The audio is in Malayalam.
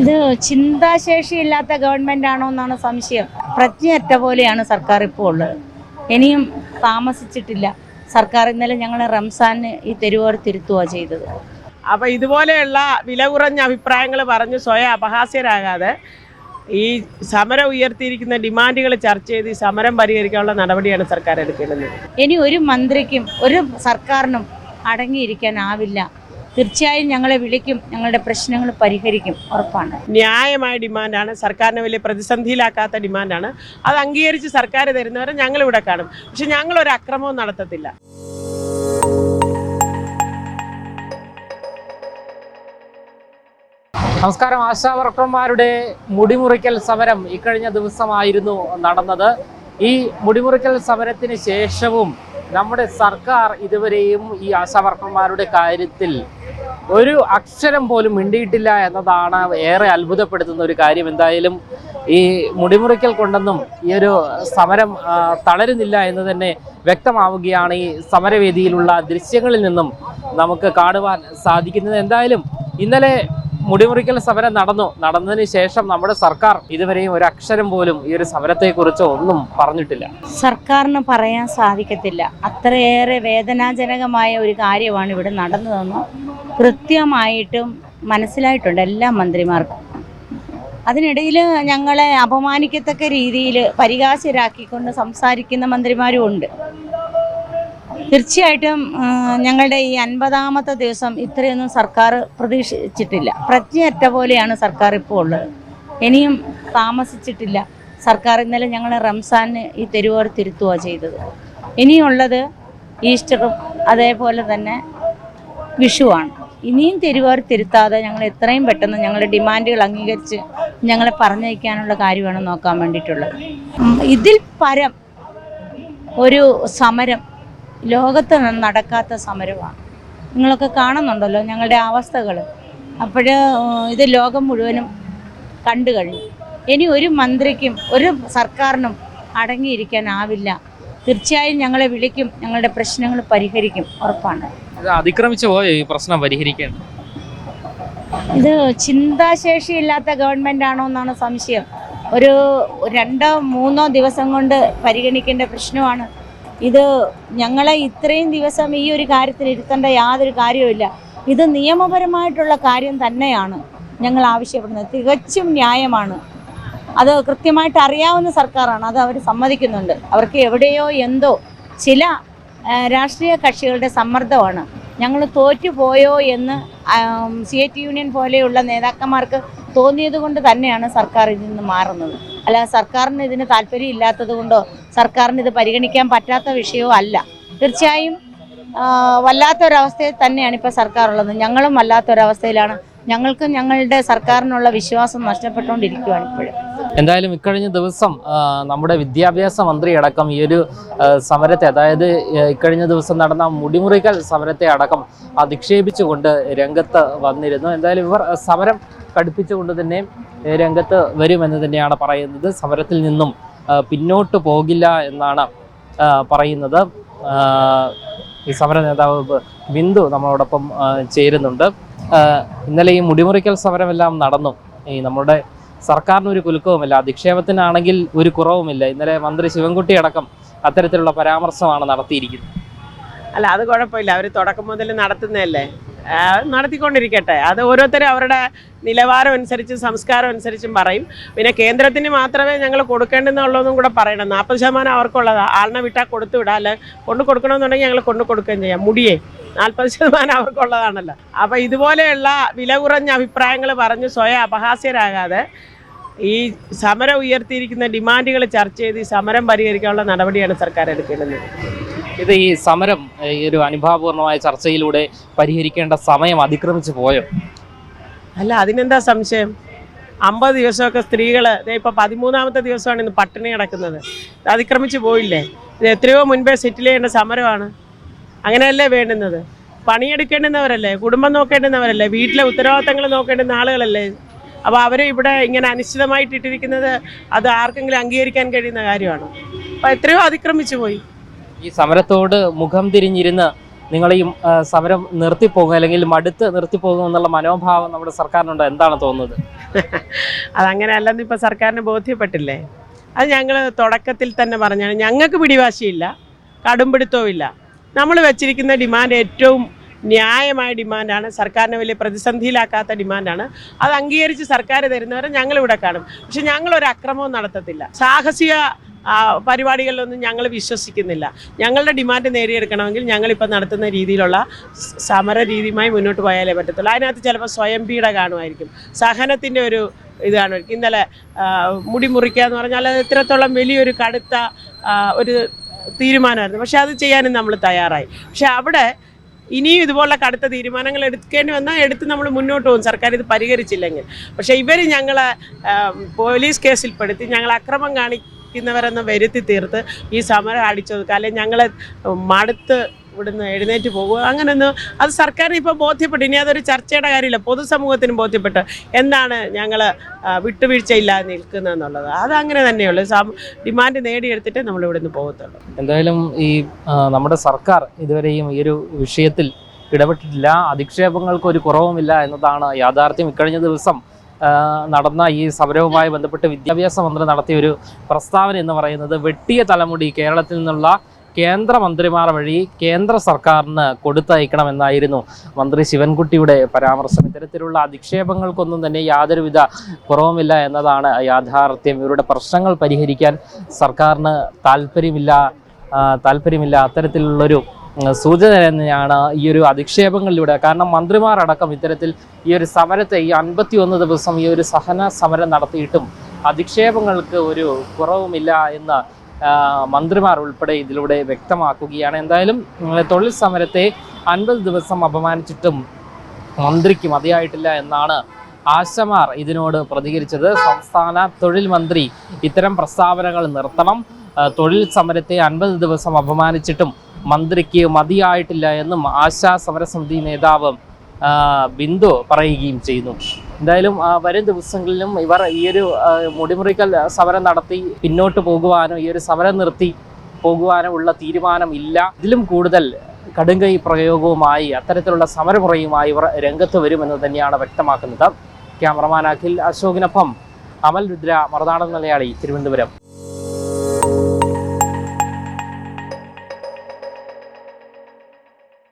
ഇത് ചിന്താശേഷിയില്ലാത്ത ഗവൺമെന്റ് ആണോ എന്നാണ് സംശയം. പ്രജ്ഞയറ്റ പോലെയാണ് സർക്കാർ ഇപ്പോൾ ഉള്ളത്. ഇനിയും താമസിച്ചിട്ടില്ല. സർക്കാർ ഇന്നലെ ഞങ്ങൾ റംസാന് ഈ തെരുവോർ തിരുത്തുക ചെയ്തത്. അപ്പൊ ഇതുപോലെയുള്ള വില കുറഞ്ഞ അഭിപ്രായങ്ങൾ പറഞ്ഞ് സ്വയം അപഹാസ്യരാകാതെ ഈ സമരം ഉയർത്തിയിരിക്കുന്ന ഡിമാൻഡുകൾ ചർച്ച ചെയ്ത് ഈ സമരം പരിഹരിക്കാനുള്ള നടപടിയാണ് സർക്കാർ എടുക്കേണ്ടത്. ഇനി ഒരു മന്ത്രിക്കും ഒരു സർക്കാരിനും അടങ്ങിയിരിക്കാനാവില്ല. തീർച്ചയായും ഞങ്ങളെ വിളിക്കും ഞങ്ങളുടെ പ്രശ്നങ്ങൾ പരിഹരിക്കും ഉറപ്പാണ്. ന്യായമായ ഡിമാൻഡാണ്. സർക്കാരിനെ വലിയ പ്രതിസന്ധിയിലാക്കാത്ത ഡിമാൻഡാണ്. അത് അംഗീകരിച്ച് സർക്കാർ തരുന്നവരെ ഞങ്ങൾ ഇവിടെ കാണും. പക്ഷെ ഞങ്ങൾ ഒരു അക്രമവും നടത്തത്തില്ല. നമസ്കാരം. ആശാ വർക്കർമാരുടെ മുടിമുറിക്കൽ സമരം ഇക്കഴിഞ്ഞ ദിവസമായിരുന്നു നടന്നത്. ഈ മുടിമുറിക്കൽ സമരത്തിന് ശേഷവും നമ്മുടെ സർക്കാർ ഇതുവരെയും ഈ ആശാ വർക്കർമാരുടെ കാര്യത്തിൽ ഒരു അക്ഷരം പോലും മിണ്ടിയിട്ടില്ല എന്നതാണ് ഏറെ അത്ഭുതപ്പെടുത്തുന്ന ഒരു കാര്യം. എന്തായാലും ഈ മുടിമുറിക്കൽ കൊണ്ടെന്നും ഈ ഒരു സമരം തളരുന്നില്ല എന്ന് തന്നെ വ്യക്തമാവുകയാണ് ഈ സമരവേദിയിലുള്ള ദൃശ്യങ്ങളിൽ നിന്നും നമുക്ക് കാണുവാൻ സാധിക്കുന്നത്. എന്തായാലും ഇന്നലെ മുടിമുറിക്കൽ സമരം നടന്നു. നടന്നതിന് ശേഷം നമ്മുടെ സർക്കാർ ഇതുവരെയും ഒരു അക്ഷരം പോലും ഈ ഒരു സമരത്തെക്കുറിച്ച് ഒന്നും പറഞ്ഞിട്ടില്ല. സർക്കാരിന് പറയാൻ സാധിക്കത്തില്ല. അത്രയേറെ വേദനാജനകമായ ഒരു കാര്യമാണ് ഇവിടെ നടന്നതെന്ന് കൃത്യമായിട്ടും മനസ്സിലായിട്ടുണ്ട് എല്ലാ മന്ത്രിമാർക്കും. അതിനിടയിൽ ഞങ്ങളെ അപമാനിക്കത്തക്ക രീതിയിൽ പരിഹാസ്യരാക്കിക്കൊണ്ട് സംസാരിക്കുന്ന മന്ത്രിമാരും ഉണ്ട്. തീർച്ചയായിട്ടും ഞങ്ങളുടെ ഈ അൻപതാമത്തെ ദിവസം ഇത്രയൊന്നും സർക്കാർ പ്രതീക്ഷിച്ചിട്ടില്ല. പ്രജ്ഞയറ്റ പോലെയാണ് സർക്കാർ ഇപ്പോൾ ഉള്ളത്. ഇനിയും താമസിച്ചിട്ടില്ല. സർക്കാർ ഇന്നലെ ഞങ്ങൾ റംസാന് ഈ തെരുവോർ തിരുത്തുക ചെയ്തത്. ഇനിയുള്ളത് ഈസ്റ്ററും അതേപോലെ തന്നെ വിഷുവാണ്. ഇനിയും തെരുവോർ തിരുത്താതെ ഞങ്ങൾ എത്രയും പെട്ടെന്ന് ഞങ്ങളുടെ ഡിമാൻഡുകൾ അംഗീകരിച്ച് ഞങ്ങളെ പറഞ്ഞയക്കാനുള്ള കാര്യമാണ് നോക്കാൻ വേണ്ടിയിട്ടുള്ളത്. ഇതിൽ പരം ഒരു സമരം ലോകത്ത് നടക്കാത്ത സമരമാണ്. നിങ്ങളൊക്കെ കാണുന്നുണ്ടല്ലോ ഞങ്ങളുടെ അവസ്ഥകൾ. അപ്പോൾ ഇത് ലോകം മുഴുവനും കണ്ടു കഴിഞ്ഞു. ഇനി ഒരു മന്ത്രിക്കും ഒരു സർക്കാരിനും അടങ്ങിയിരിക്കാനാവില്ല തീർച്ചയായും ഞങ്ങളെ വിളിക്കും ഞങ്ങളുടെ പ്രശ്നങ്ങൾ പരിഹരിക്കും ഉറപ്പാണ്. അതിക്രമിച്ചു പോയ ഈ പ്രശ്നം പരിഹരിക്കേണ്ടത് ഇത് ചിന്താശേഷി ഇല്ലാത്ത ഗവൺമെന്റ് ആണോ എന്നാണ് സംശയം. ഒരു രണ്ടോ മൂന്നോ ദിവസം കൊണ്ട് പരിഗണിക്കേണ്ട പ്രശ്നമാണ് ഇത് ഞങ്ങളെ ഇത്രയും ദിവസം ഈ ഒരു കാര്യത്തിൽ ഇരുത്തേണ്ട യാതൊരു കാര്യവുമില്ല ഇത് നിയമപരമായിട്ടുള്ള കാര്യം തന്നെയാണ് ഞങ്ങൾ ആവശ്യപ്പെടുന്നത്. തികച്ചും ന്യായമാണ്. അത് കൃത്യമായിട്ട് അറിയാവുന്ന സർക്കാരാണ്. അത് അവർ സമ്മതിക്കുന്നുണ്ട്. അവർക്ക് എവിടെയോ എന്തോ ചില രാഷ്ട്രീയ കക്ഷികളുടെ സമ്മർദ്ദമാണ്. ഞങ്ങൾ തോറ്റുപോയോ എന്ന് സി യൂണിയൻ പോലെയുള്ള നേതാക്കന്മാർക്ക് തോന്നിയത് കൊണ്ട് തന്നെയാണ് സർക്കാർ ഇതിൽ നിന്ന് മാറുന്നത്. അല്ല സർക്കാരിന് ഇതിന് താല്പര്യം ഇല്ലാത്തത് കൊണ്ടോ സർക്കാരിന് ഇത് പരിഗണിക്കാൻ പറ്റാത്ത വിഷയമോ അല്ല. തീർച്ചയായും വല്ലാത്തൊരവസ്ഥയിൽ തന്നെയാണ് ഇപ്പോൾ സർക്കാർ ഉള്ളത് ഞങ്ങളും വല്ലാത്തൊരവസ്ഥയിലാണ്. ഞങ്ങൾക്ക് ഞങ്ങളുടെ സർക്കാരിനുള്ള വിശ്വാസം നഷ്ടപ്പെട്ടുകൊണ്ടിരിക്കുകയാണ് ഇപ്പോഴും. എന്തായാലും ഇക്കഴിഞ്ഞ ദിവസം നമ്മുടെ വിദ്യാഭ്യാസ മന്ത്രി അടക്കം ഈ ഒരു സമരത്തെ അതായത് ഇക്കഴിഞ്ഞ ദിവസം നടന്ന മുടിമുറിക്കൽ സമരത്തെ അടക്കം അധിക്ഷേപിച്ചുകൊണ്ട് രംഗത്ത് വന്നിരുന്നു. എന്തായാലും ഇവർ സമരം കടുപ്പിച്ചുകൊണ്ട് തന്നെ രംഗത്ത് വരുമെന്ന് തന്നെയാണ് പറയുന്നത്. സമരത്തിൽ നിന്നും പിന്നോട്ട് പോകില്ല എന്നാണ് പറയുന്നത്. ഈ സമര നേതാവ് ബിന്ദു നമ്മളോടൊപ്പം ചേരുന്നുണ്ട്. ഇന്നലെ ഈ മുടിമുറിക്കൽ സമരമെല്ലാം നടന്നു. ഈ നമ്മുടെ സർക്കാരിന് ഒരു കുലുക്കവുമില്ല. അധിക്ഷേപത്തിനാണെങ്കിൽ ഒരു കുറവുമില്ല. ഇന്നലെ മന്ത്രി ശിവൻകുട്ടി അടക്കം അത്തരത്തിലുള്ള പരാമർശമാണ് നടത്തിയിരിക്കുന്നത്. അല്ല അത് കുഴപ്പമില്ല. അവർ തുടക്കം മുതൽ നടത്തുന്നതല്ലേ? നടത്തിക്കൊണ്ടിരിക്കട്ടെ. അത് ഓരോരുത്തരും അവരുടെ നിലവാരം അനുസരിച്ചും സംസ്കാരം അനുസരിച്ചും പറയും. പിന്നെ കേന്ദ്രത്തിന് മാത്രമേ ഞങ്ങൾ കൊടുക്കേണ്ടെന്നുള്ളതും കൂടെ പറയണം. നാൽപ്പത് ശതമാനം അവർക്കുള്ളതാ. ആളിനെ വിട്ടാൽ കൊടുത്തു വിടാം. അല്ലെ കൊണ്ടു കൊടുക്കണമെന്നുണ്ടെങ്കിൽ ഞങ്ങൾ കൊണ്ടു കൊടുക്കുകയും ചെയ്യാം. മുടിയേ നാൽപ്പത് ശതമാനം അവർക്കുള്ളതാണല്ലോ. അപ്പോൾ ഇതുപോലെയുള്ള വില കുറഞ്ഞ അഭിപ്രായങ്ങൾ പറഞ്ഞ് സ്വയം അപഹാസ്യരാകാതെ ഈ സമരം ഉയർത്തിയിരിക്കുന്ന ഡിമാൻഡുകൾ ചർച്ച ചെയ്ത് ഈ സമരം പരിഹരിക്കാനുള്ള നടപടിയാണ് സർക്കാർ എടുക്കേണ്ടത്. ഇത് ഈ സമരം ഈ ഒരു അനുഭാവപൂർണമായ ചർച്ചയിലൂടെ പരിഹരിക്കേണ്ട സമയം അതിക്രമിച്ചു പോയോ? അല്ല അതിനെന്താ സംശയം? അമ്പത് ദിവസമൊക്കെ സ്ത്രീകൾ ഇപ്പോൾ പതിമൂന്നാമത്തെ ദിവസമാണ് ഇന്ന് പട്ടിണി കിടക്കുന്നത്. അതിക്രമിച്ച് പോയില്ലേ? ഇത് എത്രയോ മുൻപേ സെറ്റിൽ ചെയ്യേണ്ട സമരമാണ്. അങ്ങനെയല്ലേ വേണ്ടുന്നത്? പണിയെടുക്കേണ്ടുന്നവരല്ലേ? കുടുംബം നോക്കേണ്ടുന്നവരല്ലേ? വീട്ടിലെ ഉത്തരവാദിത്തങ്ങൾ നോക്കേണ്ടുന്ന ആളുകളല്ലേ? അപ്പോൾ അവർ ഇവിടെ ഇങ്ങനെ അനിശ്ചിതമായിട്ട് ഇട്ടിരിക്കുന്നത് അത് ആർക്കെങ്കിലും അംഗീകരിക്കാൻ കഴിയുന്ന കാര്യമാണ്. അപ്പോൾ എത്രയോ അതിക്രമിച്ചു പോയി. ഈ സമരത്തോട് മുഖം തിരിഞ്ഞിരുന്ന് നിങ്ങൾ ഈ സമരം നിർത്തിപ്പോകും അല്ലെങ്കിൽ മടുത്ത് നിർത്തിപ്പോകും എന്നുള്ള മനോഭാവം നമ്മുടെ സർക്കാരിനുണ്ടോ? എന്താണ് തോന്നുന്നത്? അതങ്ങനെ അല്ലെന്ന് ഇപ്പൊ സർക്കാരിന് ബോധ്യപ്പെട്ടില്ലേ? അത് ഞങ്ങൾ തുടക്കത്തിൽ തന്നെ പറഞ്ഞാണ് ഞങ്ങൾക്ക് പിടിവാശിയില്ല കടുംപിടുത്തവും ഇല്ല നമ്മൾ വെച്ചിരിക്കുന്ന ഡിമാൻഡ് ഏറ്റവും ന്യായമായ ഡിമാൻഡാണ് സർക്കാരിനെ വലിയ പ്രതിസന്ധിയിലാക്കാത്ത ഡിമാൻഡാണ്. അത് അംഗീകരിച്ച് സർക്കാർ തരുന്നവരെ ഞങ്ങളിവിടെ കാണും. പക്ഷെ ഞങ്ങളൊരു അക്രമവും നടത്തത്തില്ല. സാഹസിക പരിപാടികളിലൊന്നും ഞങ്ങൾ വിശ്വസിക്കുന്നില്ല. ഞങ്ങളുടെ ഡിമാൻഡ് നേടിയെടുക്കണമെങ്കിൽ ഞങ്ങളിപ്പോൾ നടത്തുന്ന രീതിയിലുള്ള സമര രീതിയുമായി മുന്നോട്ട് പോയാലേ പറ്റത്തുള്ളൂ. അതിനകത്ത് ചിലപ്പോൾ സ്വയം പീഡ കാണുമായിരിക്കും. സഹനത്തിന്റെ ഒരു ഇതാണ്. ഇന്നലെ മുടി മുറിക്കുക എന്ന് പറഞ്ഞാൽ അത് ഇത്രത്തോളം വലിയൊരു കടുത്ത ഒരു തീരുമാനമായിരുന്നു. പക്ഷെ അത് ചെയ്യാനും നമ്മൾ തയ്യാറായി. പക്ഷെ അവിടെ ഇനിയും ഇതുപോലുള്ള കടുത്ത തീരുമാനങ്ങൾ എടുക്കേണ്ടി വന്നാൽ എടുത്ത് നമ്മൾ മുന്നോട്ട് പോകും. സർക്കാർ ഇത് പരിഹരിച്ചില്ലെങ്കിൽ. പക്ഷേ ഇവർ ഞങ്ങളെ പോലീസ് കേസിൽപ്പെടുത്തി ഞങ്ങൾ അക്രമം കാണിക്കുന്നവരെന്ന് വരുത്തി തീർത്ത് ഈ സമരം അടിച്ചൊതുക്കുക അല്ലെങ്കിൽ ഞങ്ങളെ മടുത്ത് ഇവിടുന്ന് എഴുന്നേറ്റ് പോകുക. അങ്ങനെയൊന്നും അത് സർക്കാരിന് ഇപ്പോൾ ബോധ്യപ്പെട്ടു. ഇനി അതൊരു ചർച്ചയുടെ കാര്യമില്ല. പൊതുസമൂഹത്തിനും ബോധ്യപ്പെട്ട്. എന്താണ് ഞങ്ങൾ വിട്ടുവീഴ്ചയില്ലാതെ നിൽക്കുന്നതെന്നുള്ളത് അത് അങ്ങനെ തന്നെയുള്ളൂ. ഡിമാൻഡ് നേടിയെടുത്തിട്ടേ നമ്മൾ ഇവിടുന്ന് പോകത്തുള്ളൂ. എന്തായാലും ഈ നമ്മുടെ സർക്കാർ ഇതുവരെയും ഈ ഒരു വിഷയത്തിൽ ഇടപെട്ടിട്ടില്ല. അധിക്ഷേപങ്ങൾക്ക് ഒരു കുറവുമില്ല എന്നതാണ് യാഥാർത്ഥ്യം. ഇക്കഴിഞ്ഞ ദിവസം നടന്ന ഈ സമരവുമായി ബന്ധപ്പെട്ട് വിദ്യാഭ്യാസ മന്ത്രി നടത്തിയ ഒരു പ്രസ്താവന എന്ന് പറയുന്നത് വെട്ടിയ തലമുടി കേരളത്തിൽ നിന്നുള്ള കേന്ദ്രമന്ത്രിമാർ വഴി കേന്ദ്ര സർക്കാരിന് കൊടുത്തയക്കണമെന്നായിരുന്നു മന്ത്രി ശിവൻകുട്ടിയുടെ പരാമർശം. ഇത്തരത്തിലുള്ള അധിക്ഷേപങ്ങൾക്കൊന്നും തന്നെ യാതൊരുവിധ കുറവുമില്ല എന്നതാണ് യാഥാർത്ഥ്യം. ഇവരുടെ പ്രശ്നങ്ങൾ പരിഹരിക്കാൻ സർക്കാരിന് താല്പര്യമില്ല താല്പര്യമില്ല അത്തരത്തിലുള്ളൊരു സൂചന തന്നെയാണ് ഈ ഒരു അധിക്ഷേപങ്ങളിലൂടെ. കാരണം മന്ത്രിമാരടക്കം ഇത്തരത്തിൽ ഈ ഒരു സമരത്തെ ഈ അൻപത്തി ഒന്ന് ദിവസം ഈ ഒരു സഹന സമരം നടത്തിയിട്ടും അധിക്ഷേപങ്ങൾക്ക് ഒരു കുറവുമില്ല എന്ന് മന്ത്രിമാർ ഉൾപ്പെടെ ഇതിലൂടെ വ്യക്തമാക്കുകയാണ്. എന്തായാലും തൊഴിൽ സമരത്തെ അൻപത് ദിവസം അപമാനിച്ചിട്ടും മന്ത്രിക്ക് മതിയായിട്ടില്ല എന്നാണ് ആശമാർ ഇതിനോട് പ്രതികരിച്ചത്. സംസ്ഥാന തൊഴിൽ മന്ത്രി ഇത്തരം പ്രസ്താവനകൾ നിർത്തണം. തൊഴിൽ സമരത്തെ അൻപത് ദിവസം അപമാനിച്ചിട്ടും മന്ത്രിക്ക് മതിയായിട്ടില്ല എന്നും ആശാ സമരസമിതി നേതാവ് ബിന്ദു പറയുകയും ചെയ്യുന്നു. എന്തായാലും വരും ദിവസങ്ങളിലും ഇവർ ഈയൊരു മുടിമുറിക്കൽ സമരം നടത്തി പിന്നോട്ട് പോകുവാനോ ഈ ഒരു സമരം നിർത്തി പോകുവാനോ ഉള്ള തീരുമാനം ഇല്ല ഇതിലും കൂടുതൽ കടുങ്കൈ പ്രയോഗവുമായി അത്തരത്തിലുള്ള സമരമുറയുമായി ഇവർ രംഗത്ത് വരുമെന്ന് തന്നെയാണ് വ്യക്തമാക്കുന്നത്. ക്യാമറമാൻ അഖിൽ അശോകിനൊപ്പം അമൽ രുദ്ര മറുനാടൻ മലയാളി തിരുവനന്തപുരം.